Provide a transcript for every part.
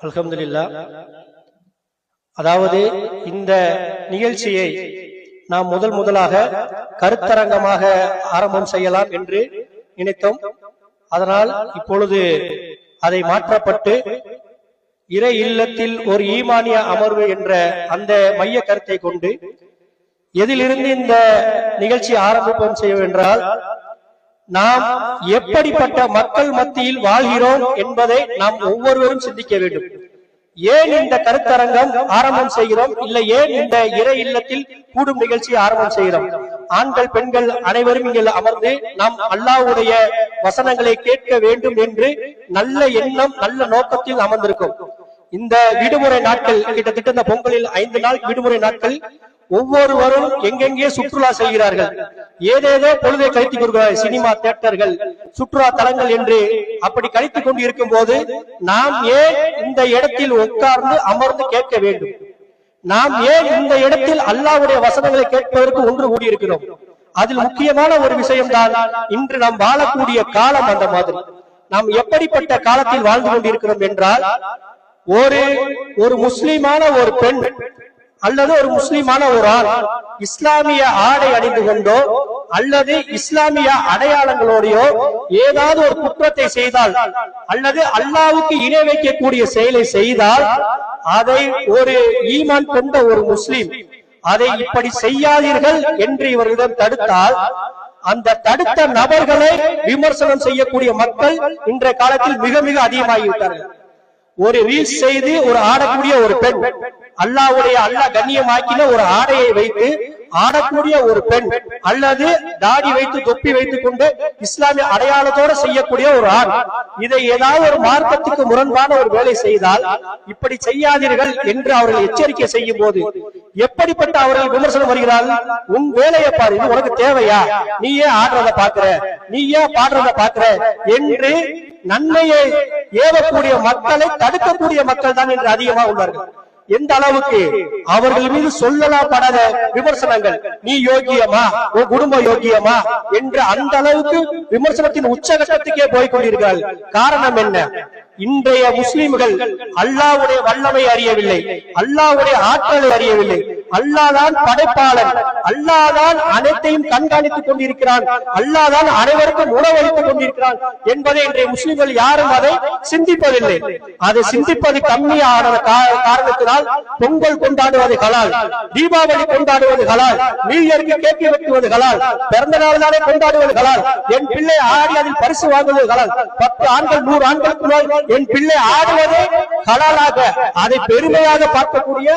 அல்ஹம்துலில்லா அதாவது இந்த நிகழ்ச்சியை நாம் முதல் முதலாக கருத்தரங்கமாக ஆரம்பம் செய்யலாம் என்று நினைத்தோம். அதனால் இப்பொழுது அதை மாற்றப்பட்டு இறை இல்லத்தில் ஒரு ஈமானிய அமர்வு என்ற அந்த மைய கருத்தை கொண்டு எதிலிருந்து இந்த நிகழ்ச்சி ஆரம்பிப்போம் செய்வென்றால் நாம் எப்படிப்பட்ட மக்கள் மத்தியில் வாழ்கிறோம் என்பதை நாம் ஒவ்வொருவரும் சிந்திக்க வேண்டும். ஏன் இந்த கருத்தரங்கம் ஆரம்பம் செய்கிறோம்? இல்லை ஏன் இந்த இறை இல்லத்தில் கூடும் நிகழ்ச்சி ஆரம்பம் செய்கிறோம்? ஆண்கள் பெண்கள் அனைவரும் இங்கே அமர்ந்து நாம் அல்லாவுடைய வசனங்களை கேட்க வேண்டும் என்று நல்ல எண்ணம் நல்ல நோக்கத்தில் அமர்ந்திருக்கும். இந்த விடுமுறை நாட்கள் கிட்டத்தட்ட இந்த பொங்கலில் ஐந்து நாள் விடுமுறை நாட்கள் ஒவ்வொருவரும் எங்கெங்கே சுற்றுலா செல்கிறார்கள்? ஏதேதோ பொழுதை கழித்துக் கொள்கிறார்கள் சினிமா தியேட்டர்கள் சுற்றுலா தலங்கள் என்று அப்படி கழித்துக் கொண்டு இருக்கும் போது நாம் ஏன் இந்த இடத்தில் உட்கார்ந்து அமர்ந்து கேட்க வேண்டும்? நாம் ஏன் இந்த இடத்தில் அல்லாவுடைய வசனங்களை கேட்பதற்கு ஒன்று கூடியிருக்கிறோம்? அதில் முக்கியமான ஒரு விஷயம் தான் இன்று நாம் வாழக்கூடிய காலம் அந்த மாதிரி. நாம் எப்படிப்பட்ட காலத்தில் வாழ்ந்து கொண்டிருக்கிறோம் என்றால் ஒரு ஒரு முஸ்லிமான ஒரு பெண் அல்லது ஒரு முஸ்லிமான ஒரு ஆள் இஸ்லாமிய ஆடை அணிந்து கொண்டோ அல்லது இஸ்லாமிய அடையாளங்களோடையோ ஏதாவது ஒரு குற்றத்தை செய்தால் அல்லது அல்லாவுக்கு இணை வைக்கக்கூடிய செயலை செய்தால் அதை ஒரு ஈமான் கொண்ட ஒரு முஸ்லிம் அதை இப்படி செய்யாதீர்கள் என்று இவர்களிடம் தடுத்தால் அந்த தடுத்த நபர்களை விமர்சனம் செய்யக்கூடிய மக்கள் இன்றைய காலத்தில் மிக மிக அதிகமாகிவிட்டார்கள். ஒரு ரீல்ஸ் செய்து ஒரு ஆடக்கூடிய ஒரு பெண் அல்லாவுடைய அல்லா கண்ணியமாக்கின ஒரு ஆடையை வைத்து ஆடக்கூடிய ஒரு பெண் அல்லது தாடி வைத்து தொப்பி வைத்துக் கொண்டு இஸ்லாமிய அடையாளத்தோட செய்யக்கூடிய ஒரு ஆண். இதை ஏதாவது ஒரு மார்க்கத்துக்கு முரண்பான ஒரு வேலை செய்தால் இப்படி செய்யாதீர்கள் என்று அவர்கள் எச்சரிக்கை செய்யும் போது எப்படிப்பட்ட அவர்கள் விமர்சனம் வருகிறார்கள்? உன் வேலையை பாரு இது உனக்கு தேவையா? நீ ஏன் ஆடுறத பாக்குற நீ ஏன் பாடுறத பாக்குற என்று நன்மையை ஏவக்கூடிய மக்களை தடுக்கக்கூடிய மக்கள் தான் என்று அதிகமா உள்ளார்கள். எந்த அளவுக்கு அவர்கள் மீது சொல்லலாம் படாத விமர்சனங்கள்? நீ யோகியமா உன் குடும்ப யோகியமா என்று அந்த அளவுக்கு விமர்சனத்தின் உச்சகட்டத்துக்கே போய் கொண்டிருக்கிறார்கள் காரணம் என்ன? இன்றைய முஸ்லிம்கள் அல்லாவுடைய வல்லமை அறியவில்லை. அல்லாவுடைய ஆற்றலை அறியவில்லை. அல்லாதான் படைப்பாளன். அல்லாதான் அனைத்தையும் கண்காணித்துக் கொண்டிருக்கிறான். அல்லாதான் அனைவருக்கும் உணவளித்துக் கொண்டிருக்கிறான் என்பதை இன்றைய முஸ்லிம்கள் யாரும் அதை சிந்திப்பதில்லை. அதை சிந்திப்பது கம்மியான காரணத்தினால் பொங்கல் கொண்டாடுவது ஹலால் தீபாவளி கொண்டாடுவது ஹலால் நியூ இயர்க்கு கேக்கு வெட்டுவது ஹலால் பிறந்த நாள் தானே கொண்டாடுவது ஹலால் என் பிள்ளை ஆடி அதில் பரிசு வாங்குவது ஹலால் பத்து ஆண்கள் நூறு ஆண்களுக்கு என் பிள்ளை ஆடுவதே ஹலாலாக அதை பெருமையாக பார்க்கக்கூடிய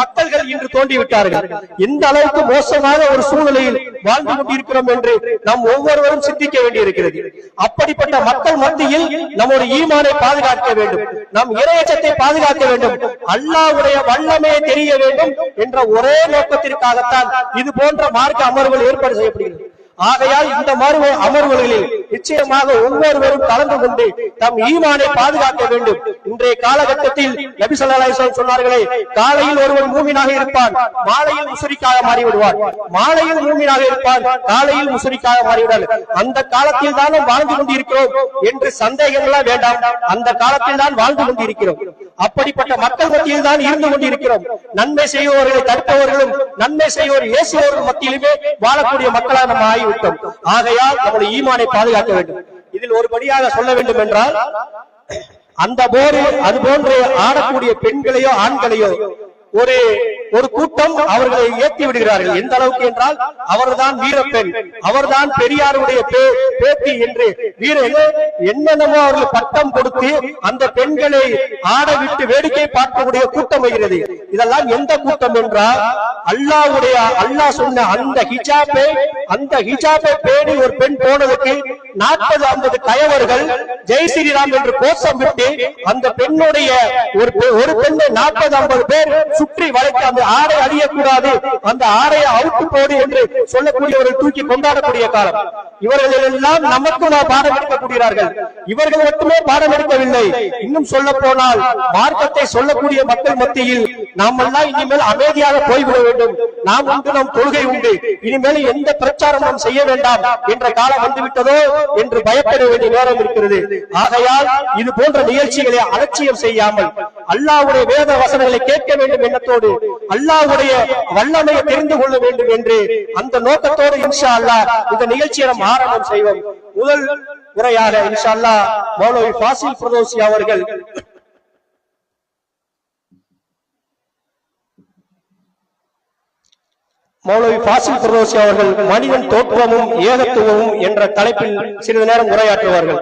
மக்கள்கள் இன்று தோண்டிவிட்டார்கள் இந்த அளவுக்கு மோசம் மோசமான ஒரு சூழ்நிலையில் வாழ்ந்து கொண்டிருக்கிறோம் என்று நாம் ஒவ்வொருவரும் சிந்திக்க வேண்டியிருக்கிறது. அப்படிப்பட்ட மக்கள் மத்தியில் நம்முடைய ஈமானை பாதுகாக்க வேண்டும். நம் இறையச்சத்தை பாதுகாக்க வேண்டும். அல்லாவுடைய வல்லமையை தெரிய வேண்டும் என்ற ஒரே நோக்கத்திற்காகத்தான் இது போன்ற மார்க்க அமர்வுகள் ஏற்பாடு செய்யப்படுகிறது. ஆகையால் இந்த மறு அமர்வுகளில் நிச்சயமாக ஒவ்வொருவரும் கலந்து கொண்டு தம் ஈமானை பாதுகாக்க வேண்டும். இன்றைய காலகட்டத்தில் நபி ஸல்லல்லாஹு சொன்னார்களே காலையில் ஒருவன் மூமினாக இருப்பான் மாலையில் முசுரிக்காக மாறிவிடுவான். மாலையில் மூமினாக இருப்பான் காலையில் முசுரிக்காக மாறிவிடுவான் அந்த காலத்தில் தான் வாழ்ந்து கொண்டிருக்கிறோம் என்று சந்தேகங்களா வேண்டாம். அந்த காலத்தில் தான் வாழ்ந்து கொண்டிருக்கிறோம். அப்படிப்பட்ட மக்கள் மத்தியில் தான் இருந்து கொண்டிருக்கிறோம். நன்மை செய்பவர்களை தடுப்பவர்களும் நன்மை செய்வோர் இயேசுவர்கள் மத்தியிலுமே வாழக்கூடிய மக்களாக நம்ம ஆகிவிட்டோம். ஆகையால் நம்முடைய ஈமானை பாதுகாக்க வேண்டும். இதில் ஒருபடியாக சொல்ல வேண்டும் என்றால் அந்த போரில் அது போன்ற ஆடக்கூடிய பெண்களையோ ஆண்களையோ ஒரு ஒரு கூட்டம் அவர்களை ஏற்றி விடுகிறார்கள். எந்த அளவுக்கு என்றால் அவர்தான் வீரப்பெண் அவர்தான் பெரியாருடைய பேத்தி என்று வீரர்கள் என்னென்னமோ அவர்கள் பட்டம் கொடுத்து அந்த பெண்களை ஆடவிட்டு வேடிக்கை பார்க்கக்கூடிய கூட்டம் வருகிறது இதெல்லாம் எந்த கூட்டம் என்றால் அல்லாவுடைய அல்லாஹ் சொன்ன அந்த ஹிஜாபை அந்த ஹிஜாபை பேடி ஒரு பெண் போனதுக்கு நாற்பது ஐம்பது கயவர்கள் ஜெய் ஸ்ரீராம் என்று கோஷம் விட்டு அந்த பெண்ணுடைய ஒரு ஒரு பெண்ணை நாற்பது ஐம்பது பேர் சுற்றி வளைத்து அந்த ஆடை அழியக்கூடாது அந்த ஆடையை அவுட்டு போடு என்று சொல்லக்கூடியவர்கள் தூக்கி கொண்டாடக்கூடிய காலம். இவர்கள் எல்லாம் நமக்கு பாடம் எடுக்கக்கூடியார்கள் இவர்கள் மட்டுமே பாடம் எடுக்கவில்லை. இன்னும் சொல்ல போனால் மார்க்கத்தை சொல்லக்கூடிய மக்கள் மத்தியில் நாம் எல்லாம் இனிமேல் அமைதியாக போய்விட வேண்டும். நாம் உண்டு நம் கொள்கை உண்டு. இனிமேல் எந்த பிரச்சாரம் நாம் செய்ய வேண்டாம் என்ற காலம் வந்துவிட்டதோ என்று பயப்பட வேண்டிய நேரம் இருக்கிறது. ஆகையால் இது போன்ற நிகழ்ச்சிகளை அலட்சியம் செய்யாமல் அல்லாஹ்வுடைய வேத வசனங்களை கேட்க வேண்டும் எண்ணத்தோடு அல்லாஹ்வுடைய வல்லமையை தெரிந்து கொள்ள வேண்டும் என்று அந்த நோக்கத்தோடு இன்ஷா அல்லாஹ் இந்த நிகழ்ச்சியை நாம் ஆரம்பம் செய்வோம். முதல் முறையாக இன்ஷா அல்லாஹ் மௌலவி பாசில் பிரதோசி அவர்கள் மௌலவி பாசில் பிரதோசி அவர்கள் மனிதன் தோற்றமும் ஏகத்துவமும் என்ற தலைப்பில் சிறிது நேரம் உரையாற்றுவார்கள்.